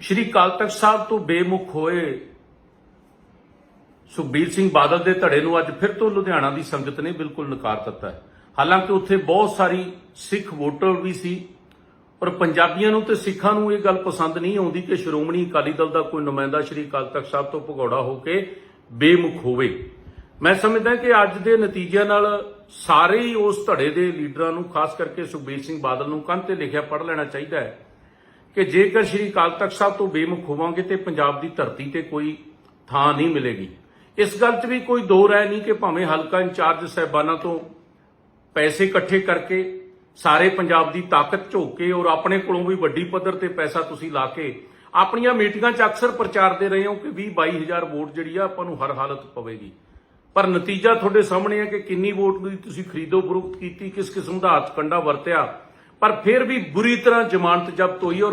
ਸ਼੍ਰੀ ਅਕਾਲ ਤਖਤ ਸਾਹਿਬ ਤੋਂ ਬੇਮੁਖ ਹੋਏ ਸੁਖਬੀਰ ਸਿੰਘ ਬਾਦਲ ਦੇ ਧੜੇ ਨੂੰ ਅੱਜ ਫਿਰ ਤੋਂ ਲੁਧਿਆਣਾ ਦੀ ਸੰਗਤ ਨੇ ਬਿਲਕੁਲ ਨਕਾਰ ਦਿੱਤਾ ਹੈ। ਹਾਲਾਂਕਿ ਉੱਥੇ ਬਹੁਤ ਸਾਰੀ ਸਿੱਖ ਵੋਟਰ ਵੀ ਸੀ ਪਰ ਪੰਜਾਬੀਆਂ ਨੂੰ ਤੇ ਸਿੱਖਾਂ ਨੂੰ ਇਹ ਗੱਲ ਪਸੰਦ ਨਹੀਂ ਆਉਂਦੀ ਕਿ ਸ਼੍ਰੋਮਣੀ ਅਕਾਲੀ ਦਲ ਦਾ ਕੋਈ ਨੁਮਾਇੰਦਾ ਸ਼੍ਰੀ ਅਕਾਲ ਤਖਤ ਸਾਹਿਬ ਤੋਂ ਭਗੌੜਾ ਹੋ ਕੇ ਬੇਮੁਖ ਹੋਵੇ। ਮੈਂ ਸਮਝਦਾ ਕਿ ਅੱਜ ਦੇ ਨਤੀਜਿਆਂ ਨਾਲ ਸਾਰੇ ਹੀ ਉਸ ਧੜੇ ਦੇ ਲੀਡਰਾਂ ਨੂੰ, ਖਾਸ ਕਰਕੇ ਸੁਖਬੀਰ ਸਿੰਘ ਬਾਦਲ ਨੂੰ ਕੰਨ ਤੇ ਲਿਖਿਆ ਪੜ੍ਹ ਲੈਣਾ ਚਾਹੀਦਾ ਹੈ। ਕਿ ਜੇਕਰ ਸ਼੍ਰੀ ਅਕਾਲ ਤਖਤ ਸਾਹਿਬ ਤੋਂ ਬੇਮੁਖ ਹੋਵਾਂਗੇ ਤੇ ਪੰਜਾਬ ਦੀ ਧਰਤੀ ਤੇ ਕੋਈ ਥਾਂ ਨਹੀਂ ਮਿਲੇਗੀ। ਇਸ ਗੱਲ 'ਚ ਵੀ ਕੋਈ ਦੋ ਰਾਏ ਨਹੀਂ ਕਿ ਭਾਵੇਂ ਹਲਕਾ ਇੰਚਾਰਜ ਸਹਿਬਾਨਾਂ ਤੋਂ ਪੈਸੇ ਇਕੱਠੇ ਕਰਕੇ ਸਾਰੇ ਪੰਜਾਬ ਦੀ ਤਾਕਤ ਝੋਕ ਕੇ ਔਰ ਆਪਣੇ ਕੋਲੋਂ ਵੀ ਵੱਡੀ ਪੱਧਰ ਤੇ ਪੈਸਾ ਤੁਸੀਂ ਲਾ ਕੇ ਆਪਣੀਆਂ ਮੀਟਿੰਗਾਂ 'ਚ ਅਕਸਰ ਪ੍ਰਚਾਰਦੇ ਰਹੇ ਹੋ ਕਿ 20 22000 ਵੋਟ ਜਿਹੜੀ ਆ ਆਪਾਂ ਨੂੰ ਹਰ ਹਾਲਤ ਪਵੇਗੀ। ਪਰ ਨਤੀਜਾ ਤੁਹਾਡੇ ਸਾਹਮਣੇ ਹੈ ਕਿ ਕਿੰਨੀ ਵੋਟ ਦੀ ਤੁਸੀਂ ਖਰੀਦੋ ਫਰੋਖਤ ਕੀਤੀ, ਕਿਸ ਕਿਸਮ ਦਾ ਹੱਥ ਕੰਡਾ ਵਰਤਿਆ, ਪਰ ਫਿਰ ਵੀ ਬੁਰੀ ਤਰ੍ਹਾਂ ਜ਼ਮਾਨਤ ਜ਼ਬਤ ਹੋਈ ਔਰ